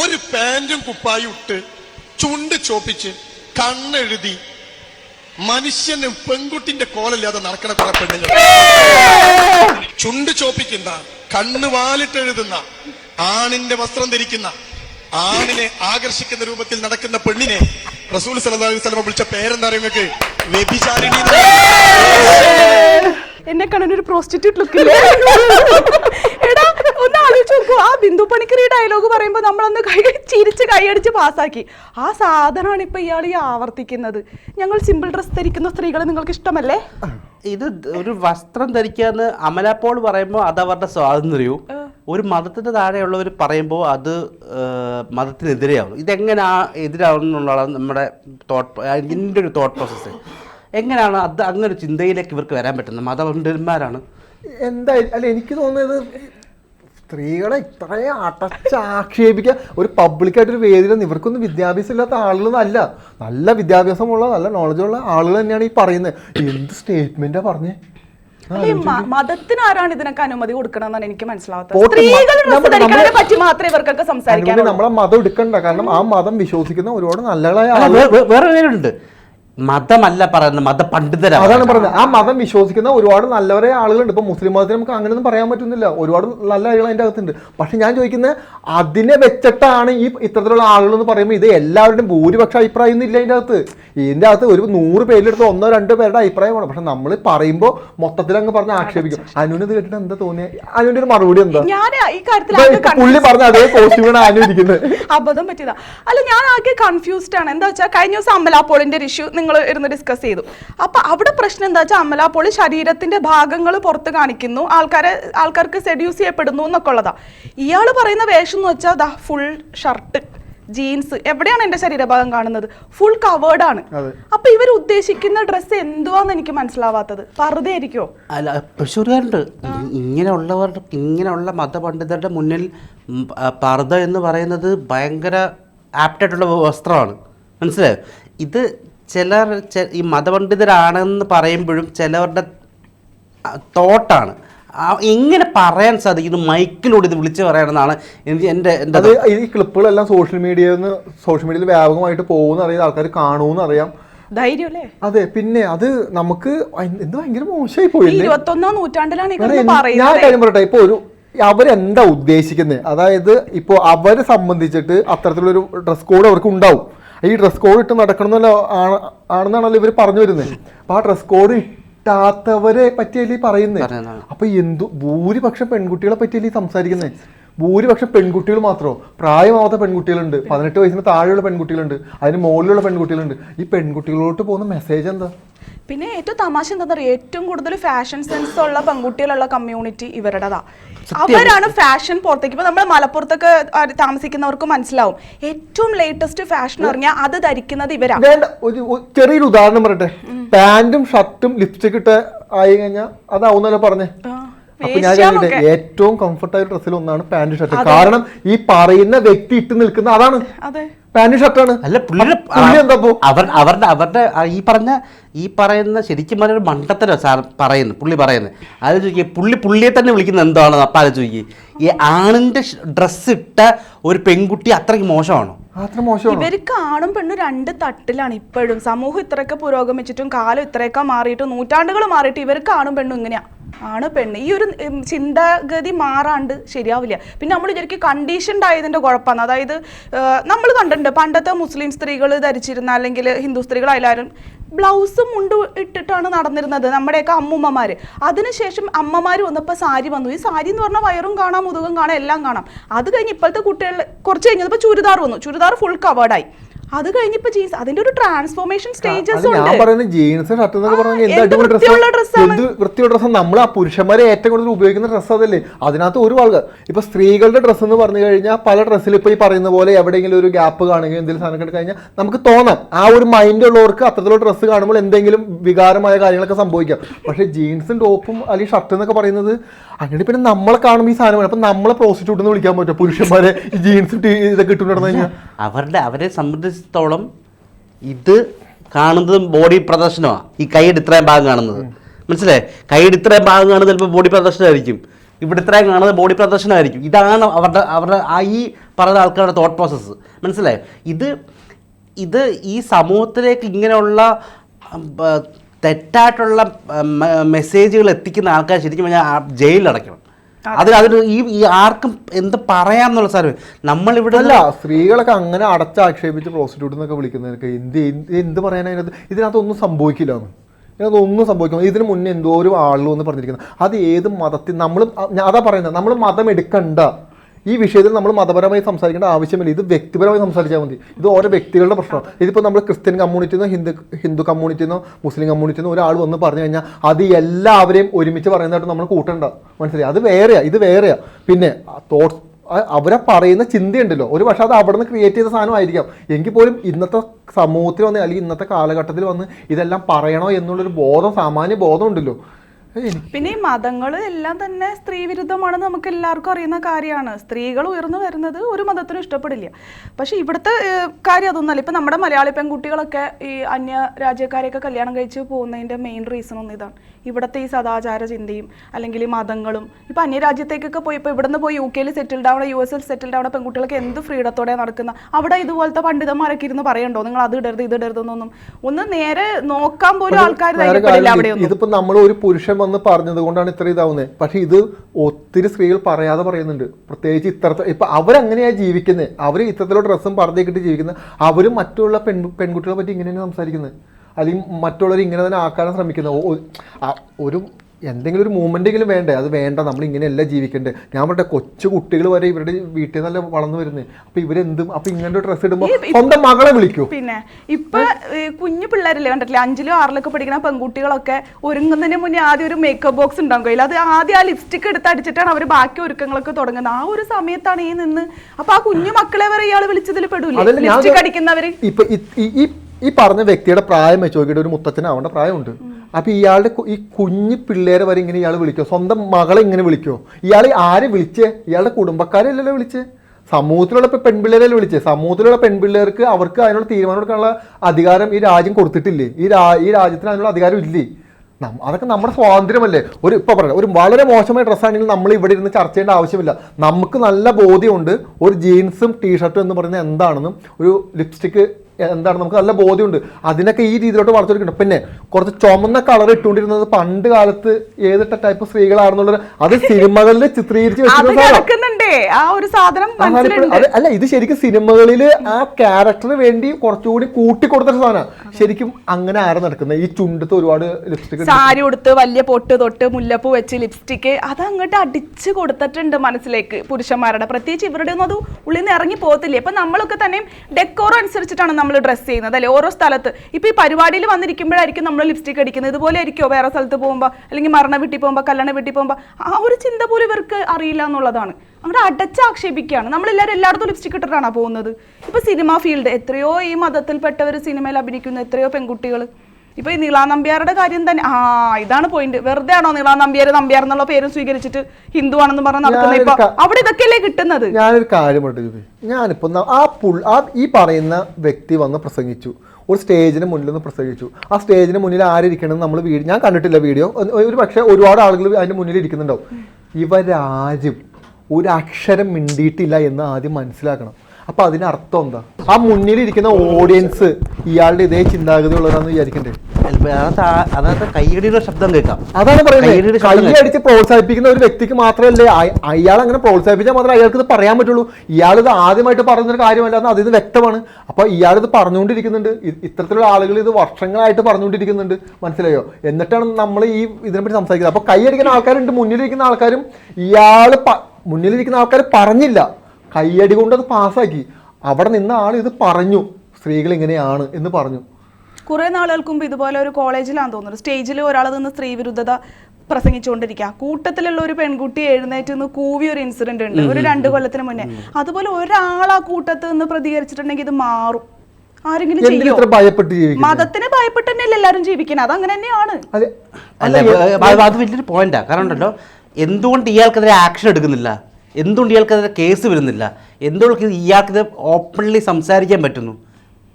ഒരു പാന്റും കുപ്പായും ഇട്ട് ചുണ്ട് ചോപ്പിച്ച് കണ്ണെഴുതി മനുഷ്യന് പെൺകുട്ടിന്റെ കോലല്ലാതെ നടക്കണ കുറെ പെണ്ണുങ്ങൾ. ചുണ്ട് ചോപ്പിക്കുന്ന കണ്ണ് വാലിട്ട് എഴുതുന്ന ആണിന്റെ വസ്ത്രം ധരിക്കുന്ന ആണിനെ ആകർഷിക്കുന്ന രൂപത്തിൽ നടക്കുന്ന പെണ്ണിനെ റസൂൽ വസല്ലം വിളിച്ച പേരെന്താ നിങ്ങൾക്ക്? വ്യഭിചാരിണി എന്ന് എന്നെ കാണാൻ ഒരു പ്രോസ്റ്റിറ്റ്യൂട്ട് ലുക്കില്ലേ എടാ ഒന്ന് ആലോചിച്ച് നോക്കൂ ആ ബിന്ദു പണിക്കർ ഈ ഡയലോഗ് പറയുമ്പോൾ നമ്മളൊന്ന് കൈ ചിരിച്ച് കൈയടിച്ച് പാസ്സാക്കി ആ സാധനമാണ് ഇപ്പൊ ഇയാൾ ഈ ആവർത്തിക്കുന്നത്. ഞങ്ങൾ സിമ്പിൾ ഡ്രസ് ധരിക്കുന്ന സ്ത്രീകളെ നിങ്ങൾക്ക് ഇഷ്ടമല്ലേ? ഇത് ഒരു വസ്ത്രം ധരിക്കാന്ന് അമലാപ്പോൾ പറയുമ്പോൾ അത് അവരുടെ സ്വാതന്ത്ര്യവും ഒരു മതത്തിന്റെ താഴെയുള്ളവർ പറയുമ്പോൾ അത് മതത്തിനെതിരെയാവും. ഇതെങ്ങനെ എതിരാവും എന്നുള്ളതാണ് നമ്മുടെ തോട്ട് എന്റെ ഒരു തോട്ട് പ്രോസസ്സ് എങ്ങനെയാണ് അത് അങ്ങനെ ഒരു ചിന്തയിലേക്ക് ഇവർക്ക് വരാൻ പറ്റുന്നത്? മതപണ്ഡിതന്മാരാണ്. എന്താ അല്ല എനിക്ക് തോന്നുന്നത് സ്ത്രീകളെ ഇത്രയും അടച്ചാക്ഷേപിക്കുക ഒരു പബ്ലിക്കായിട്ടൊരു വേദിയിൽ ഇവർക്കൊന്നും വിദ്യാഭ്യാസം ഇല്ലാത്ത ആളുകളൊന്നും അല്ല നല്ല വിദ്യാഭ്യാസമുള്ള നല്ല നോളജുള്ള ആളുകൾ തന്നെയാണ് ഈ പറയുന്നത് എന്ത് സ്റ്റേറ്റ്മെന്റാ പറഞ്ഞേ? മതത്തിന് ആരാണ് ഇതിനൊക്കെ അനുമതി കൊടുക്കണമെന്നാണ് എനിക്ക് മനസ്സിലാവാത്തത്? നമ്മളെ മതം എടുക്കണ്ട. കാരണം ആ മതം വിശ്വസിക്കുന്ന ഒരുപാട് നല്ലതായ വേറെ പേരുണ്ട് മതമല്ല പറയുന്നത് മതപണ്ഡിതരാണ് അതാണ് പറയുന്നത്. ആ മതം വിശ്വസിക്കുന്ന ഒരുപാട് നല്ലവരെ ആളുകളുണ്ട്. ഇപ്പൊ മുസ്ലിം മതത്തിൽ നമുക്ക് അങ്ങനെയൊന്നും പറയാൻ പറ്റുന്നില്ല. ഒരുപാട് നല്ല ആളുകൾ അതിന്റെ അകത്തുണ്ട്. പക്ഷെ ഞാൻ ചോദിക്കുന്നത് അതിനെ വെച്ചിട്ടാണ് ഈ ഇത്തരത്തിലുള്ള ആളുകൾ എന്ന് പറയുമ്പോൾ ഇത് എല്ലാവരുടെയും ഭൂരിപക്ഷ അഭിപ്രായം ഒന്നും ഇല്ല അതിന്റെ അകത്ത്. ഇതിന്റെ അകത്ത് ഒരു നൂറ് പേരിലെടുത്ത് ഒന്നോ രണ്ടോ പേരുടെ അഭിപ്രായമാണ്. പക്ഷെ നമ്മൾ പറയുമ്പോൾ മൊത്തത്തിൽ അങ്ങ് പറഞ്ഞ് ആക്ഷേപിക്കും. അനുവിന് ഇത് കേട്ടിട്ട് എന്താ തോന്നിയത് അനുവിന്റെ ഒരു മറുപടി എന്താ? പുള്ളി പറഞ്ഞ അതേ കോസ്റ്റ്യൂമാണ് അനു ഇരിക്കുന്നത് അബദ്ധം പറ്റിയതാ. അല്ല ഞാൻ ആകെ കൺഫ്യൂസ്ഡ് ആണ്. എന്താ വെച്ചാൽ കഴിഞ്ഞ ദിവസം അമ്പലാപ്പോളിന്റെ ഒരു ഇഷ്യൂ നിങ്ങൾ ഇരുന്ന് ഡിസ്കസ് ചെയ്തു. അപ്പൊ അവിടെ പ്രശ്നം എന്താ വെച്ചാൽ അമലാപോളി ശരീരത്തിന്റെ ഭാഗങ്ങൾ പുറത്ത് കാണിക്കുന്നു ആൾക്കാരെ ആൾക്കാർക്ക് സെഡ്യൂസ് ചെയ്യപ്പെടുന്നു എന്നൊക്കെ ഉള്ളതാ. ഇയാൾ പറയുന്ന വേഷം എന്ന് വെച്ചാൽ ദാ ഫുൾ ഷർട്ട് ജീൻസ് എവിടെയാണ് എന്റെ ശരീരഭാഗം കാണുന്നത്? ഫുൾ കവേർഡ് ആണ്. അപ്പൊ ഇവർ ഉദ്ദേശിക്കുന്ന ഡ്രസ്സ് എന്തുവാന്ന് എനിക്ക് മനസ്സിലാവാത്തത്? വെറുതെ ആയിരിക്കോ അല്ല ഇ- ഇങ്ങനെയുള്ളവരുടെ ഇങ്ങനെയുള്ള മതപണ്ഡിതരുടെ മുന്നിൽ പർദ പർദ്ദ എന്ന് പറയുന്നത് ഭയങ്കര ആപ്റ്റായിട്ടുള്ള വസ്ത്രമാണ്. മനസ്സിലായോ? ഇത് ചിലർ ഈ മതപണ്ഡിതരാണെന്ന് പറയുമ്പോഴും ചിലവരുടെ തോട്ടാണ്. എങ്ങനെ പറയാൻ സാധിക്കുന്നു. മൈക്കിലൂടെ ഇത് വിളിച്ചു പറയണമെന്നാണ് എനിക്ക് എന്റെ എന്റെ അത് ഈ ക്ലിപ്പുകളെല്ലാം സോഷ്യൽ മീഡിയയിൽ നിന്ന് സോഷ്യൽ മീഡിയയിൽ വ്യാപകമായിട്ട് പോകുന്ന അറിയാം ആൾക്കാർ കാണുമെന്ന് അറിയാം. ധൈര്യമല്ലേ അതെ പിന്നെ അത് നമുക്ക് എന്ത് ഭയങ്കര മോശമായി പോയി ഇരുപത്തൊന്നാം നൂറ്റാണ്ടിലാണ് ഞാൻ കാര്യം പറയട്ടെ. ഇപ്പൊ ഒരു അവരെന്താ ഉദ്ദേശിക്കുന്നത് അതായത് ഇപ്പോൾ അവരെ സംബന്ധിച്ചിട്ട് അത്തരത്തിലൊരു ഡ്രസ് കോഡ് അവർക്ക് ഉണ്ടാവും. ഈ ഡ്രസ് കോഡ് ഇട്ട് നടക്കണമെന്നല്ലോ ആണ് ആണെന്നാണല്ലോ ഇവർ പറഞ്ഞു വരുന്നത് അപ്പൊ ആ ഡ്രസ് കോഡ് ഇട്ടാത്തവരെ പറ്റിയല്ലേ പറയുന്നത് പറയുന്നതാണ്. അപ്പൊ എന്തു ഭൂരിപക്ഷം പെൺകുട്ടികളെ പറ്റിയല്ലേ സംസാരിക്കുന്നത് ഭൂരിപക്ഷം പെൺകുട്ടികൾ മാത്രമോ പ്രായമാവാത്ത പെൺകുട്ടികളുണ്ട്. പതിനെട്ട് വയസ്സിന് താഴെയുള്ള പെൺകുട്ടികളുണ്ട്. അതിന് മുകളിലുള്ള പെൺകുട്ടികളുണ്ട്. ഈ പെൺകുട്ടികളോട്ട് പോകുന്ന മെസ്സേജ് എന്താ? പിന്നെ ഏറ്റവും തമാശ എന്താ പറയുക ഏറ്റവും കൂടുതൽ ഫാഷൻ സെൻസ് ഉള്ള പെൺകുട്ടികളുള്ള കമ്മ്യൂണിറ്റി ഇവരുടേതാ. അവരാണ് ഫാഷൻ പുറത്തേക്ക്. ഇപ്പൊ നമ്മൾ മലപ്പുറത്തൊക്കെ താമസിക്കുന്നവർക്ക് മനസ്സിലാവും. ഏറ്റവും ലേറ്റസ്റ്റ് ഫാഷൻ ഇറങ്ങിയാൽ അത് ധരിക്കുന്നത് ഇവരാ. വേണ്ട ഒരു ചെറിയൊരു ഉദാഹരണം പറയട്ടെ. പാന്റും ഷർട്ടും ലിപ്സ്റ്റിക് ഇട്ട് ആയി കഴിഞ്ഞാൽ അതാവുന്നല്ലോ പറഞ്ഞേ. അപ്പൊ ഞാൻ. ഏറ്റവും കംഫർട്ടായ ഡ്രസ്സിൽ ഒന്നാണ് പാന്റ് ഷർട്ട്. കാരണം ഈ പറയുന്ന വ്യക്തി ഇട്ട് നിൽക്കുന്ന അതാണ്. അതെ. പാന്റ് ഷർട്ടാണ്. അല്ല അവർ അവരുടെ അവരുടെ ഈ പറഞ്ഞ ഈ പറയുന്ന ശരിക്കും പറഞ്ഞ ഒരു മണ്ടത്തരം സാർ പറയുന്നു പുള്ളി പറയുന്നത് അത് ചോദിക്കുക പുള്ളി പുള്ളിയെ തന്നെ വിളിക്കുന്നത് എന്താണ്? അപ്പം അത് ചോദിക്കുക ഈ ആണിന്റെ ഡ്രസ്സ് ഇട്ട ഒരു പെൺകുട്ടി അത്രയ്ക്ക് മോശമാണോ? അത്ര കാണും ഇവർക്ക് ആണും പെണ്ണും രണ്ട് തട്ടിലാണ് ഇപ്പോഴും. സമൂഹം ഇത്രയൊക്കെ പുരോഗമിച്ചിട്ടും കാലം ഇത്രയൊക്കെ മാറിയിട്ടും നൂറ്റാണ്ടുകൾ മാറിയിട്ട് ഇവർക്ക് കാണും പെണ്ണും ഇങ്ങനെയാ. ആണ് പെണ്ണ്. ഈ ഒരു ചിന്താഗതി മാറാണ്ട് ശരിയാവില്ല. പിന്നെ നമ്മൾ ശരിക്കും കണ്ടീഷൻഡ് ആയതിന്റെ കുഴപ്പമാണ്. അതായത് നമ്മൾ കണ്ടിട്ടുണ്ട് പണ്ടത്തെ മുസ്ലിം സ്ത്രീകൾ ധരിച്ചിരുന്ന അല്ലെങ്കിൽ ഹിന്ദു സ്ത്രീകൾ എല്ലാവരും ബ്ലൗസും മുണ്ട് ഇട്ടിട്ടാണ് നടന്നിരുന്നത് നമ്മുടെയൊക്കെ അമ്മൂമ്മമാര് അതിനുശേഷം അമ്മമാര് വന്നപ്പോൾ സാരി വന്നു. ഈ സാരി എന്ന് പറഞ്ഞാൽ വയറും കാണാം മുതുകും കാണാം എല്ലാം കാണാം. അത് കഴിഞ്ഞ് ഇപ്പോഴത്തെ കുട്ടികൾ കുറച്ച് കഴിഞ്ഞപ്പോൾ ചുരിദാർ വന്നു. ചുരിദാർ ഫുൾ കവേർഡായി അത് കഴിഞ്ഞിപ്പോ ജീൻസ് അതിന്റെ ഒരു ട്രാൻസ്ഫോർമേഷൻ സ്റ്റേജസ് ഉണ്ട് ഞാൻ പറയുന്നത് ജീൻസ് ഷർട്ട് എന്നൊക്കെ പറഞ്ഞാൽ എന്ത് അടിപൊളി വൃത്തിയുള്ള ഡ്രസ്സ് ആണ്. എന്ത് വൃത്തിയുള്ള ഡ്രസ്സ് നമ്മൾ ആ പുരുഷന്മാരെ ഏറ്റവും കൂടുതൽ ഉപയോഗിക്കുന്ന ഡ്രസ്സ് അതല്ലേ? അതിനകത്ത് ഒരു ആൾക്കാർ ഇപ്പൊ സ്ത്രീകളുടെ ഡ്രസ്സ് എന്ന് പറഞ്ഞു കഴിഞ്ഞാൽ പല ഡ്രസ്സിൽ ഇപ്പൊ ഈ പറയുന്ന പോലെ എവിടെയെങ്കിലും ഒരു ഗ്യാപ്പ് കാണുകയോ എന്തെങ്കിലും സാധനം കണ്ടു കഴിഞ്ഞാൽ നമുക്ക് തോന്നാം. ആ ഒരു മൈൻഡ് ഉള്ളവർക്ക് അത്തരത്തിലുള്ള ഡ്രസ്സ് കാണുമ്പോൾ എന്തെങ്കിലും വികാരമായ കാര്യങ്ങളൊക്കെ സംഭവിക്കാം. പക്ഷേ ജീൻസും ടോപ്പും അല്ലെങ്കിൽ ഷർട്ട് എന്നൊക്കെ പറയുന്നത് അങ്ങനെ പിന്നെ നമ്മളെ കാണുമ്പോൾ ഈ സാധനമാണ്. അപ്പൊ നമ്മളെ പ്രോസ്റ്റിറ്റ്യൂട്ട് എന്ന് വിളിക്കാൻ പറ്റും പുരുഷന്മാരെ ജീൻസ് ഇതൊക്കെ ഇട്ടുകൊണ്ട് നടന്നു കഴിഞ്ഞാൽ? അവരുടെ അവരെ സംബന്ധിച്ചിടത്തോളം ഇത് കാണുന്നത് ബോഡി പ്രദർശനമാണ് ഈ കൈയുടെ ഇത്രയും ഭാഗം കാണുന്നത്. മനസ്സിലെ കൈയുടെ ഇത്രയും ഭാഗം കാണുന്നത് ചിലപ്പോൾ ബോഡി പ്രദർശനമായിരിക്കും. ഇവിടെ ഇത്രയും കാണുന്നത് ബോഡി പ്രദർശനമായിരിക്കും. ഇതാണ് അവരുടെ അവരുടെ ആ ഈ പറയുന്ന ആൾക്കാരുടെ തോട്ട് പ്രോസസ്സ് മനസ്സിലായോ? ഇത് ഇത് ഈ സമൂഹത്തിലേക്ക് ഇങ്ങനെയുള്ള തെറ്റായിട്ടുള്ള മെസ്സേജുകൾ എത്തിക്കുന്ന ആൾക്കാർ ശരിക്കും പറഞ്ഞാൽ ആ അതിൽ അതിന് ഈ ഈ ആർക്കും എന്ത് പറയാന്നുള്ള സാധനം നമ്മളിവിടെ അല്ല സ്ത്രീകളൊക്കെ അങ്ങനെ അടച്ചാക്ഷേപിച്ച് പ്രോസ്റ്റിറ്റ്യൂട്ട് എന്നൊക്കെ വിളിക്കുന്നതിനൊക്കെ എന്ത് എന്ത് അതിനകത്ത് ഇതിനകത്തൊന്നും സംഭവിക്കില്ല എന്ന് ഇതിനകത്തൊന്നും സംഭവിക്കും ഇതിന് മുന്നേ ഒരു ആളുകൾ എന്ന് പറഞ്ഞിരിക്കുന്നത് അത് ഏത് മതത്തിൽ നമ്മൾ അതാ പറയുന്നത് നമ്മൾ മതം എടുക്കണ്ട ഈ വിഷയത്തിൽ നമ്മൾ മതപരമായി സംസാരിക്കേണ്ട ആവശ്യമില്ല. ഇത് വ്യക്തിപരമായി സംസാരിച്ചാൽ മതി. ഇത് ഓരോ വ്യക്തികളുടെ പ്രശ്നമാണ് ഇതിപ്പോൾ നമ്മൾ ക്രിസ്ത്യൻ കമ്മ്യൂണിറ്റിന്നോ ഹിന്ദു ഹിന്ദു കമ്മ്യൂണിറ്റിന്നോ മുസ്ലിം കമ്മ്യൂണിറ്റിന്നോ ഒരാൾ വന്ന് പറഞ്ഞു കഴിഞ്ഞാൽ അത് എല്ലാവരെയും ഒരുമിച്ച് പറയുന്നതായിട്ട് നമ്മൾ കൂട്ടണ്ട. മനസ്സിലായി? അത് വേറെയാ ഇത് വേറെയാ. പിന്നെ തോട്ട്സ് അവരെ പറയുന്ന ചിന്തയുണ്ടല്ലോ. ഒരു പക്ഷേ അത് അവിടെ നിന്ന് ക്രിയേറ്റ് ചെയ്ത സാധനമായിരിക്കാം. എങ്കിൽ പോലും ഇന്നത്തെ സമൂഹത്തിൽ വന്ന് അല്ലെങ്കിൽ ഇന്നത്തെ കാലഘട്ടത്തിൽ വന്ന് ഇതെല്ലാം പറയണോ എന്നുള്ളൊരു ബോധം സാമാന്യ ബോധം ഉണ്ടല്ലോ. പിന്നെ ഈ മതങ്ങൾ എല്ലാം തന്നെ സ്ത്രീ വിരുദ്ധമാണെന്ന് നമുക്ക് എല്ലാവർക്കും അറിയുന്ന കാര്യമാണ്. സ്ത്രീകൾ ഉയർന്നു വരുന്നത് ഒരു മതത്തിനും ഇഷ്ടപ്പെടില്ല. പക്ഷെ ഇവിടുത്തെ കാര്യം അതൊന്നല്ല. ഇപ്പൊ നമ്മുടെ മലയാളി പെൺകുട്ടികളൊക്കെ ഈ അന്യ രാജ്യക്കാരെയൊക്കെ കല്യാണം കഴിച്ച് പോകുന്നതിന്റെ മെയിൻ റീസൺ ഒന്ന് ഇതാണ്. ഇവിടുത്തെ ഈ സദാചാര ചിന്തയും അല്ലെങ്കിൽ ഈ മതങ്ങളും ഇപ്പൊ അന്യ രാജ്യത്തേക്കൊക്കെ പോയി ഇപ്പൊ ഇവിടുന്ന് പോയി യു കെയിൽ സെറ്റിൽഡ് ആവണ യു എസ് എൽ സെറ്റിൽഡ് ആവണ പെൺകുട്ടികൾക്ക് എന്ത് ഫ്രീഡത്തോടെ നടക്കുന്ന? അവിടെ ഇതുപോലത്തെ പണ്ഡിതന്മാരൊക്കെ ഇരുന്ന് പറയണ്ടോ? നിങ്ങൾ അത് ഇടരുത് ഇത് ഇടരുത് എന്നൊന്നും? ഒന്ന് നേരെ നോക്കാൻ പോലും ആൾക്കാർ ഇതിപ്പോ നമ്മൾ ഒരു പുരുഷൻ വന്ന് പറഞ്ഞത് കൊണ്ടാണ് ഇത്ര ഇതാവുന്നത് പക്ഷെ ഇത് ഒത്തിരി സ്ത്രീകൾ പറയാതെ പറയുന്നുണ്ട്. പ്രത്യേകിച്ച് ഇത്തരത്തിൽ ഇപ്പൊ അവരങ്ങനെയാണ് ജീവിക്കുന്നത് അവർ ഇത്തരത്തിലുള്ള ഡ്രസ്സും പറഞ്ഞേക്കിട്ട് ജീവിക്കുന്നത് അവരും മറ്റുള്ള പെൺ പെൺകുട്ടികളെ പറ്റി ഇങ്ങനെയാണ് സംസാരിക്കുന്നത് അല്ലെങ്കിൽ മറ്റുള്ളവർ ഇങ്ങനെ തന്നെ ആക്കാൻ ശ്രമിക്കുന്നത്. ഒരു എന്തെങ്കിലും ഒരു മൂവ്മെന്റ് എങ്കിലും വേണ്ടേ? അത് വേണ്ട നമ്മൾ ഇങ്ങനെയല്ല ജീവിക്കണ്ടേ? ഞാൻ പറഞ്ഞ കൊച്ചു കുട്ടികൾ വരെ ഇവരുടെ വീട്ടിൽ നിന്നല്ല വളർന്നു വരുന്നത് അപ്പൊ ഇവരെന്തും അപ്പൊ ഇങ്ങനെ ഡ്രസ്സ് ഇടുമ്പോൾ സ്വന്തം മകളെ വിളിക്കൂ. പിന്നെ ഇപ്പൊ കുഞ്ഞു പിള്ളേരില്ലേ കണ്ടിട്ടില്ല? അഞ്ചിലോ ആറിലൊക്കെ പഠിക്കുന്ന പെൺകുട്ടികളൊക്കെ ഒരുങ്ങുന്നതിന് മുന്നേ ആദ്യം ഒരു മേക്കപ്പ് ബോക്സ് ഉണ്ടാകും കയ്യിൽ. അത് ആദ്യം ആ ലിപ്സ്റ്റിക് എടുത്ത് അടിച്ചിട്ടാണ് അവർ ബാക്കി ഒരുക്കങ്ങളൊക്കെ തുടങ്ങുന്നത്. ആ ഒരു സമയത്താണ് ഈ നിന്ന് അപ്പൊ ആ കുഞ്ഞു മക്കളെ വരെ ഇയാൾ വിളിച്ചതിൽ പെടൂല്ലേ ലിപ്സ്റ്റിക് അടിക്കുന്നവര്? ഇപ്പൊ ഈ- ഈ- പറഞ്ഞ വ്യക്തിയുടെ പ്രായം വെച്ച് നോക്കിയിട്ട് ഒരു മുത്തച്ഛനാവേണ്ട പ്രായമുണ്ട്. അപ്പൊ ഇയാളുടെ ഈ കുഞ്ഞു പിള്ളേരെ വരെ ഇങ്ങനെ ഇയാൾ വിളിക്കോ? സ്വന്തം മകളെ ഇങ്ങനെ വിളിക്കോ? ഇയാൾ ആരെ വിളിച്ചേ? ഇയാളുടെ കുടുംബക്കാരല്ലല്ലോ വിളിച്ചേ. സമൂഹത്തിലുള്ള ഇപ്പൊ പെൺപിള്ളേരല്ലേ വിളിച്ചേ? സമൂഹത്തിലുള്ള പെൺപിള്ളേർക്ക് അവർക്ക് അതിനുള്ള തീരുമാനം എടുക്കാനുള്ള അധികാരം ഈ രാജ്യം കൊടുത്തിട്ടില്ലേ? ഈ രാ ഈ രാജ്യത്തിന് അതിനുള്ള അധികാരം ഇല്ലേ? അതൊക്കെ നമ്മുടെ സ്വാതന്ത്ര്യമല്ലേ? ഒരു ഇപ്പൊ പറയാം ഒരു വളരെ മോശമായ ഡ്രസ്സാണെങ്കിൽ നമ്മൾ ഇവിടെ ഇരുന്ന് ചർച്ച ചെയ്യേണ്ട ആവശ്യമില്ല. നമുക്ക് നല്ല ബോധ്യമുണ്ട് ഒരു ജീൻസും ടീഷർട്ടും എന്ന് പറയുന്നത് എന്താണെന്നും ഒരു ലിപ്സ്റ്റിക്ക് എന്താണ്? നമുക്ക് നല്ല ബോധ്യമുണ്ട്. അതിനൊക്കെ ഈ രീതിയിലോട്ട് വളർത്തിയെടുക്കണം പിന്നെ കുറച്ച് ചുമന്ന കളർ ഇട്ടുകൊണ്ടിരുന്നത് പണ്ട് കാലത്ത് ഏതിട്ട ടൈപ്പ് സ്ത്രീകളാണെന്നുള്ളത് അത് സിനിമകളിൽ ചിത്രീകരിച്ച് അത് അല്ല ഇത് ശരിക്കും സിനിമകളിൽ ആ ക്യാരക്ടറിന് വേണ്ടി കുറച്ചുകൂടി കൂട്ടി കൊടുത്ത സാധനമാണ്. ശരിക്കും അങ്ങനെ ആരാ നടക്കുന്നത്? ഈ ചുണ്ടത്ത് ഒരുപാട് ലിപ്സ്റ്റിക് സാരി കൊടുത്ത് വലിയ പൊട്ട് തൊട്ട് മുല്ലപ്പൂ വെച്ച് ലിപ്സ്റ്റിക് അത് അങ്ങോട്ട് അടിച്ച് കൊടുത്തിട്ടുണ്ട് മനസ്സിലേക്ക് പുരുഷന്മാരുടെ. പ്രത്യേകിച്ച് ഇവരുടെ ഒന്നും അത് ഉള്ളിൽ നിന്ന് ഇറങ്ങി പോകത്തില്ലേ. അപ്പൊ നമ്മളൊക്കെ തന്നെയും ഡെക്കോറോ അനുസരിച്ചിട്ടാണ് നമ്മൾ ഡ്രസ്സ് ചെയ്യുന്നത് അല്ലെ? ഓരോ സ്ഥലത്ത്. ഇപ്പൊ ഈ പരിപാടിയിൽ വന്നിരിക്കുമ്പോഴായിരിക്കും നമ്മൾ ലിപ്സ്റ്റിക് അടിക്കുന്നത്. ഇതുപോലെ ആയിരിക്കോ വേറെ സ്ഥലത്ത് പോകുമ്പോൾ അല്ലെങ്കിൽ മരണ വീട്ടിൽ പോകുമ്പോൾ കല്യാണ വീട്ടിൽ പോകുമ്പോൾ ആ ഒരു ചിന്ത പോലും ഇവർക്ക് അറിയില്ല എന്നുള്ളതാണ്. അങ്ങനെ അടച്ച് ആക്ഷേപിക്കുകയാണ്. നമ്മളെല്ലാവരും എല്ലായിടത്തും ലിപ്സ്റ്റിക് ഇട്ടിട്ടാണ് പോകുന്നത്? ഇപ്പൊ സിനിമ ഫീൽഡ് എത്രയോ ഈ മതത്തിൽപ്പെട്ടവർ സിനിമയിൽ അഭിനയിക്കുന്ന എത്രയോ പെൺകുട്ടികൾ ഇപ്പൊ ഈ നീളാ നമ്പ്യാരുടെ കാര്യം തന്നെ. ആ ഇതാണ് പോയിന്റ് വെറുതെ ആണോ നീളാ നമ്പ്യാർ നമ്പ്യാർ എന്നുള്ള പേരും സ്വീകരിച്ചിട്ട് ഹിന്ദു ആണെന്ന് പറഞ്ഞ് നടക്കുന്നത്? ഇപ്പൊ അവിടെ ഇതൊക്കെയല്ലേ കിട്ടുന്നത്? ഞാനൊരു കാര്യം പറഞ്ഞു ഞാനിപ്പോ ആ പുൾ ആ ഈ പറയുന്ന വ്യക്തി വന്ന് പ്രസംഗിച്ചു. ഒരു സ്റ്റേജിന് മുന്നിൽ നിന്ന് പ്രസംഗിച്ചു. ആ സ്റ്റേജിന് മുന്നിൽ ആരിരിക്കണം നമ്മൾ വീഡിയോ ഞാൻ കണ്ടിട്ടില്ല വീഡിയോ. ഒരു പക്ഷേ ഒരുപാട് ആളുകൾ അതിന്റെ മുന്നിൽ ഇരിക്കുന്നുണ്ടാവും. ഇവരാരും ഒരു അക്ഷരം മിണ്ടിയിട്ടില്ല എന്ന് ആദ്യം മനസ്സിലാക്കണം. അപ്പൊ അതിനർത്ഥം എന്താ? ആ മുന്നിലിരിക്കുന്ന ഓഡിയൻസ് ഇയാളുടെ ഇതേ ചിന്താഗതി ഉള്ളവരാന്ന് വിചാരിക്കണ്ടേ അതായത് കൈയടിയുടെ ശബ്ദം കേൾക്കാം. അതാണ് പറയുന്നത്. കയ്യടിയുടെ അടിച്ച് പ്രോത്സാഹിപ്പിക്കുന്ന ഒരു വ്യക്തിക്ക് മാത്രമല്ലേ അയാൾ അങ്ങനെ പ്രോത്സാഹിപ്പിച്ചാൽ മാത്രമേ അയാൾക്ക് ഇത് പറയാൻ പറ്റുള്ളൂ. ഇയാൾ ഇത് ആദ്യമായിട്ട് പറയുന്ന ഒരു കാര്യമല്ല എന്ന് അതിന് വ്യക്തമാണ്. അപ്പൊ ഇയാൾ ഇത് പറഞ്ഞുകൊണ്ടിരിക്കുന്നുണ്ട്. ഇത്തരത്തിലുള്ള ആളുകൾ ഇത് വർഷങ്ങളായിട്ട് പറഞ്ഞുകൊണ്ടിരിക്കുന്നുണ്ട്. മനസ്സിലായോ? എന്നിട്ടാണ് നമ്മൾ ഈ ഇതിനെപ്പറ്റി സംസാരിക്കുന്നത്. അപ്പൊ കൈയടിക്കുന്ന ആൾക്കാരുണ്ട് മുന്നിലിരിക്കുന്ന ആൾക്കാരും ഇയാൾ മുന്നിലിരിക്കുന്ന ആൾക്കാർ പറഞ്ഞില്ല. കൈയടി കൊണ്ട് അത് പാസ്സാക്കി. അവിടെ നിന്ന ആൾ ഇത് പറഞ്ഞു. സ്ത്രീകൾ ഇങ്ങനെയാണ് എന്ന് പറഞ്ഞു. കുറെ നാളുകൾക്ക് മുമ്പ് ഇതുപോലെ ഒരു കോളേജിലാണ് തോന്നുന്നത് സ്റ്റേജിൽ ഒരാൾ നിന്ന് സ്ത്രീ വിരുദ്ധത പ്രസംഗിച്ചുകൊണ്ടിരിക്കുക. കൂട്ടത്തിലുള്ള ഒരു പെൺകുട്ടി എഴുന്നേറ്റ് നിന്ന് കൂവിയ ഒരു ഇൻസിഡന്റ് ഉണ്ട്. ഒരു രണ്ട് കൊല്ലത്തിന് മുന്നേ. അതുപോലെ ഒരാൾ ആ കൂട്ടത്തിൽ നിന്ന് പ്രതികരിച്ചിട്ടുണ്ടെങ്കിൽ ഇത് മാറും. ആരെങ്കിലും മതത്തിന് ഭയപ്പെട്ട് തന്നെയല്ലേ എല്ലാവരും ജീവിക്കുന്നത് അത് അങ്ങനെ തന്നെയാണ്. അത് വലിയൊരു പോയിന്റാ കാരണം ഉണ്ടല്ലോ എന്തുകൊണ്ട് ഇയാൾക്കെതിരെ ആക്ഷൻ എടുക്കുന്നില്ല? എന്തുകൊണ്ട് ഇയാൾക്കെതിരെ കേസ് വരുന്നില്ല. എന്തുകൊണ്ട് ഇയാൾക്കിത് ഓപ്പൺലി സംസാരിക്കാൻ പറ്റുന്നു?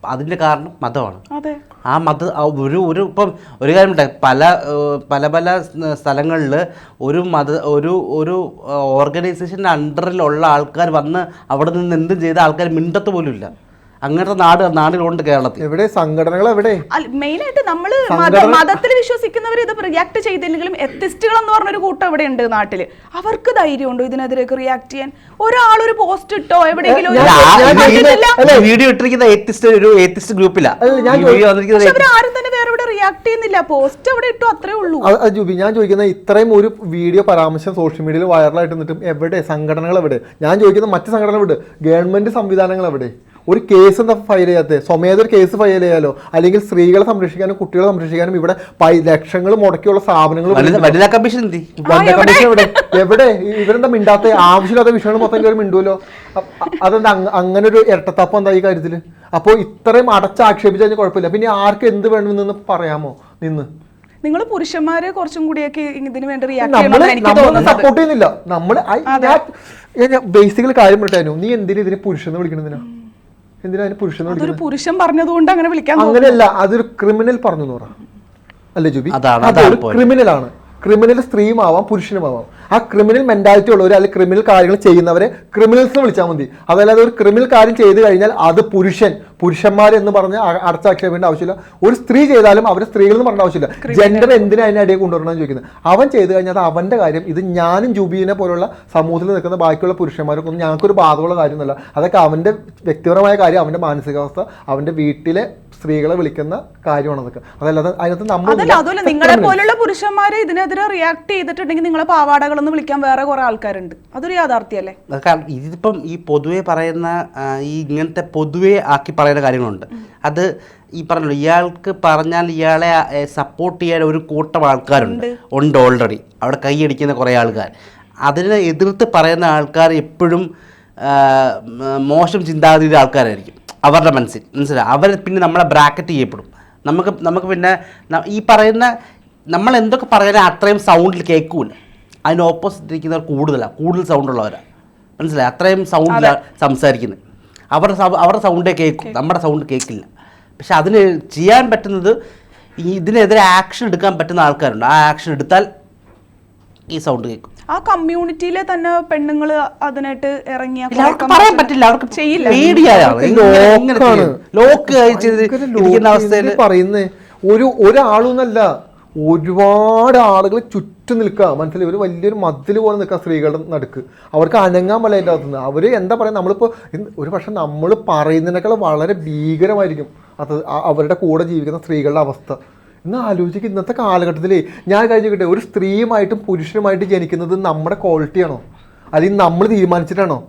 അതിന്റെ കാരണം മതമാണ്. അതെ. ആ മത ഒരു ഒരു ഇപ്പം ഒരു കാര്യം ഉണ്ടായി. പല പല പല സ്ഥലങ്ങളിൽ ഒരു മത ഒരു ഒരു ഓർഗനൈസേഷന്റെ അണ്ടറിലുള്ള ആൾക്കാർ വന്ന് അവിടെ നിന്ന് എന്തും ചെയ്ത ആൾക്കാർ മിണ്ടത്ത് പോലും ഇല്ല അങ്ങനത്തെ നാട് നാടിലുണ്ട് കേരളത്തിൽ. എവിടെ? സംഘടനകൾ എവിടെ? മെയിനായിട്ട് നമ്മൾ മതത്തിൽ വിശ്വസിക്കുന്നവർ ഇത് റിയാക്ട് ചെയ്തില്ലെങ്കിലും എത്തിസ്റ്റുകൾ എന്ന് പറഞ്ഞൊരു കൂട്ടം ഇവിടെ ഉണ്ട് നാട്ടിൽ. അവർക്ക് ധൈര്യമുണ്ടോ ഇതിനെതിരെയൊക്കെ റിയാക്ട് ചെയ്യാൻ? ഒരാൾ ഒരു പോസ്റ്റ് ഇട്ടോ എവിടെയെങ്കിലും. വീഡിയോ ഇട്ടിരിക്കുന്ന എത്തിസ്റ്റ് ഒരു എത്തിസ്റ്റ് ഗ്രൂപ്പിലാ ആരും തന്നെ വേറെ ഇവിടെ റിയാക്ട് ചെയ്യുന്നില്ല. പോസ്റ്റ് അവിടെ ഇട്ടോ അത്രേ ഉള്ളൂ. ജൂബി ഞാൻ ചോദിക്കുന്ന ഇത്രയും ഒരു വീഡിയോ പരാമർശം സോഷ്യൽ മീഡിയയിൽ വൈറലായിട്ട് നിന്നിട്ടും എവിടെ? സംഘടനകൾ എവിടെ? ഞാൻ ചോദിക്കുന്ന മറ്റ് സംഘടനകൾ എവിടെ? ഗവൺമെന്റ് സംവിധാനങ്ങൾ എവിടെ? ഒരു കേസ് എന്താ ഫയൽ ചെയ്യാത്തത് സ്വമേധ ഒരു കേസ് ഫയൽ ചെയ്യാലോ? അല്ലെങ്കിൽ സ്ത്രീകളെ സംരക്ഷിക്കാനും കുട്ടികളെ സംരക്ഷിക്കാനും ഇവിടെ ലക്ഷങ്ങൾ മുടക്കിയുള്ള സ്ഥാപനങ്ങൾ വനിത- കമ്മീഷൻ എന്തി? വനിതാ കമ്മീഷൻ എവിടെ? ഇവരെന്താ മിണ്ടാത്ത? ആവശ്യമില്ലാത്ത വിഷയങ്ങൾ മൊത്തം കയറി മിണ്ടുമല്ലോ അതെന്താ അങ്ങനെ ഒരു ഇരട്ടത്താപ്പം എന്താ ഈ കാര്യത്തിൽ? അപ്പോൾ ഇത്രയും അടച്ചാക്ഷേപിച്ചു കഴിഞ്ഞാൽ കുഴപ്പമില്ല. പിന്നെ ആർക്ക് എന്ത് വേണമെന്ന് പറയാമോ? നിന്ന്. നിങ്ങൾ പുരുഷന്മാരെ കുറച്ചും കൂടിയൊക്കെ ഇതിനു വേണ്ടി റിയാക്ട് സപ്പോർട്ട് ചെയ്യുന്നില്ല. നമ്മൾ ബേസിക്കലി കാര്യം പറഞ്ഞു നീ എന്തിനാ ഇതിനെ പുരുഷെന്ന് വിളിക്കണെന്തിനാ എന്തിനാ അതിന് അതൊരു പുരുഷൻ പറഞ്ഞതുകൊണ്ട് അങ്ങനെ വിളിക്കാൻ. അങ്ങനെയല്ല അതൊരു ക്രിമിനൽ പറഞ്ഞു പറ. അല്ലേ ജുബി? അതാണ്, അതൊരു ക്രിമിനൽ ആണ് ക്രിമിനൽ സ്ത്രീയും ആവാം പുരുഷനും ആവാം ആ ക്രിമിനൽ മെന്റാലിറ്റി ഉള്ളവർ അല്ലെങ്കിൽ ക്രിമിനൽ കാര്യങ്ങൾ ചെയ്യുന്നവരെ ക്രിമിനൽസ് എന്ന് വിളിച്ചാൽ മതി. അതല്ലാതെ ഒരു ക്രിമിനൽ കാര്യം ചെയ്തു കഴിഞ്ഞാൽ അത് പുരുഷൻ. പുരുഷന്മാർ എന്ന് പറഞ്ഞ് അടച്ചാക്ഷേപേണ്ട ആവശ്യമില്ല. ഒരു സ്ത്രീ ചെയ്താലും അവർ സ്ത്രീകൾ എന്ന് പറഞ്ഞ ആവശ്യമില്ല. ജെൻഡർ എന്തിനാ അതിനെ അടിയെ കൊണ്ടുവരണമെന്ന് ചോദിക്കുന്നത്? അവൻ ചെയ്തു കഴിഞ്ഞാൽ അത് അവന്റെ കാര്യം. ഇത് ഞാനും ജൂബീനെ പോലുള്ള സമൂഹത്തിൽ നിൽക്കുന്ന ബാക്കിയുള്ള പുരുഷന്മാർക്കൊന്നും ഒന്നും ഞങ്ങൾക്കൊരു ബാധമുള്ള കാര്യമൊന്നുമല്ല. അതൊക്കെ അവന്റെ വ്യക്തിപരമായ കാര്യം അവന്റെ മാനസികാവസ്ഥ അവന്റെ വീട്ടിലെ സ്ത്രീകളെ വിളിക്കുന്ന കാര്യമാണ് അതൊക്കെ. അതല്ലാതെ അതിനകത്ത് നമ്മൾ അതല്ല നിങ്ങളെ പോലുള്ള പുരുഷന്മാരെ ഇതിനെതിരെ റിയാക്ട് ചെയ്തിട്ടുണ്ടെങ്കിൽ നിങ്ങളെ പാവാടകളെന്ന് വിളിക്കാൻ വേറെ കുറെ ആൾക്കാരുണ്ട്. അതൊരു യാഥാർത്ഥ്യല്ലേ ഇതിപ്പം ഈ പൊതുവെ പറയുന്ന ഈ ഇങ്ങനത്തെ പൊതുവെ ആക്കി പറയുന്ന കാര്യങ്ങളുണ്ട്. അത് ഈ പറഞ്ഞല്ലോ ഇയാൾക്ക് പറഞ്ഞാൽ ഇയാളെ സപ്പോർട്ട് ചെയ്യാൻ ഒരു കൂട്ടം ആൾക്കാരുണ്ട്. ഉണ്ട്. ഓൾറെഡി അവിടെ കൈയടിക്കുന്ന കുറേ ആൾക്കാർ. അതിനെ എതിർത്ത് പറയുന്ന ആൾക്കാർ എപ്പോഴും മോശം ചിന്താഗതിയുടെ ആൾക്കാരായിരിക്കും. അവരുടെ മനസ്സിൽ. മനസ്സിലായി? അവർ പിന്നെ നമ്മളെ ബ്രാക്കറ്റ് ചെയ്യപ്പെടും. നമുക്ക് നമുക്ക് പിന്നെ ഈ പറയുന്ന നമ്മൾ എന്തൊക്കെ പറയുന്ന അത്രയും സൗണ്ടിൽ കേൾക്കൂല. അതിന് ഓപ്പോസിറ്റ് ഇരിക്കുന്നവർ കൂടുതലാണ് കൂടുതൽ സൗണ്ടുള്ളവരാണ് മനസ്സിലായി? അത്രയും സൗണ്ടിലാണ് സംസാരിക്കുന്നത്. അവരുടെ സൗ- അവരുടെ സൗണ്ടേ കേൾക്കും നമ്മുടെ സൗണ്ട് കേൾക്കില്ല പക്ഷെ അതിന് ചെയ്യാൻ പറ്റുന്നത് ഈ ഇതിനെതിരെ ആക്ഷൻ എടുക്കാൻ പറ്റുന്ന ആൾക്കാരുണ്ട്. ആ ആക്ഷൻ എടുത്താൽ ഈ സൗണ്ട് കേൾക്കും ആ കമ്മ്യൂണിറ്റിയിലെ തന്നെ പെണ്ണുങ്ങൾ അതിനായിട്ട് ഇറങ്ങിയ പറയാൻ പറ്റില്ല. അവർക്ക് ചെയ്യില്ല. ലോക്ക് ഇരിക്കുന്ന ലോക്ക് അവസ്ഥയിൽ പറയുന്നേ ഒരു ഒരാളൊന്നല്ല ഒരുപാട് ആളുകൾ ചുറ്റും നിൽക്കുക മനസ്സിൽ ഒരു വലിയൊരു മതിൽ പോലെ നിൽക്കുക സ്ത്രീകളുടെ നടുക്ക്. അവർക്ക് അനങ്ങാൻ പല അതിന്റെ അകത്തുനിന്ന്. അവർ എന്താ പറയുക നമ്മളിപ്പോൾ ഒരു പക്ഷെ നമ്മൾ പറയുന്നതിനേക്കാൾ വളരെ ഭീകരമായിരിക്കും അത് അവരുടെ കൂടെ ജീവിക്കുന്ന സ്ത്രീകളുടെ അവസ്ഥ. ഇന്ന് ആലോചിക്കുക ഇന്നത്തെ കാലഘട്ടത്തിൽ ഞാൻ കഴിഞ്ഞു കിട്ടെ ഒരു സ്ത്രീയുമായിട്ടും പുരുഷനുമായിട്ട് ജനിക്കുന്നത് നമ്മുടെ ക്വാളിറ്റിയാണോ അല്ലെങ്കിൽ നമ്മൾ തീരുമാനിച്ചിട്ടാണോ?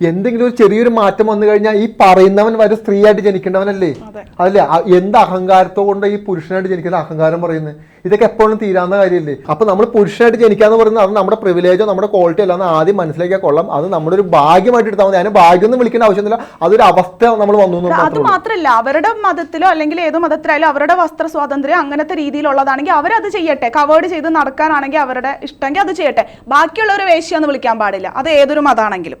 എന്തെങ്കിലും ഒരു ചെറിയൊരു മാറ്റം വന്നു കഴിഞ്ഞാൽ ഈ പറയുന്നവൻ വരെ സ്ത്രീയായിട്ട് ജനിക്കേണ്ടവനല്ലേ? അതെ. അതല്ലേ? എന്ത് അഹങ്കാരത്തോ കൊണ്ട് ഈ പുരുഷനായിട്ട് ജനിക്കുന്ന അഹങ്കാരം പറയുന്നത്? ഇതൊക്കെ എപ്പോഴും തീരാവുന്ന കാര്യമല്ലേ? അപ്പൊ നമ്മൾ പുരുഷനായിട്ട് ജനിക്കാന്ന് പറയുന്നത് അത് നമ്മുടെ പ്രിവിലേജോ നമ്മുടെ ക്വാളിറ്റി അല്ലാന്ന് ആദ്യം മനസ്സിലാക്കിയാൽ കൊള്ളാം. അത് നമ്മുടെ ഒരു ഭാഗ്യമായിട്ട് എടുത്താൽ മതി. അതിന് ഭാഗ്യം ഒന്നും വിളിക്കേണ്ട ആവശ്യമില്ല അതൊരു അവസ്ഥ നമ്മൾ വന്നു അത് മാത്രമല്ല മാത്രല്ല. അവരുടെ മതത്തിലോ അല്ലെങ്കിൽ ഏതോ മതത്തിലായാലും അവരുടെ വസ്ത്ര സ്വാതന്ത്ര്യം അങ്ങനത്തെ രീതിയിലുള്ളതാണെങ്കിൽ അവരത് ചെയ്യട്ടെ. കവേർഡ് ചെയ്ത് നടക്കാനാണെങ്കിൽ അവരുടെ ഇഷ്ടമെങ്കിൽ അത് ചെയ്യട്ടെ. ബാക്കിയുള്ളവരെ വേശ്യാന്ന് വിളിക്കാൻ പാടില്ല. അത് ഏതൊരു മതാണെങ്കിലും.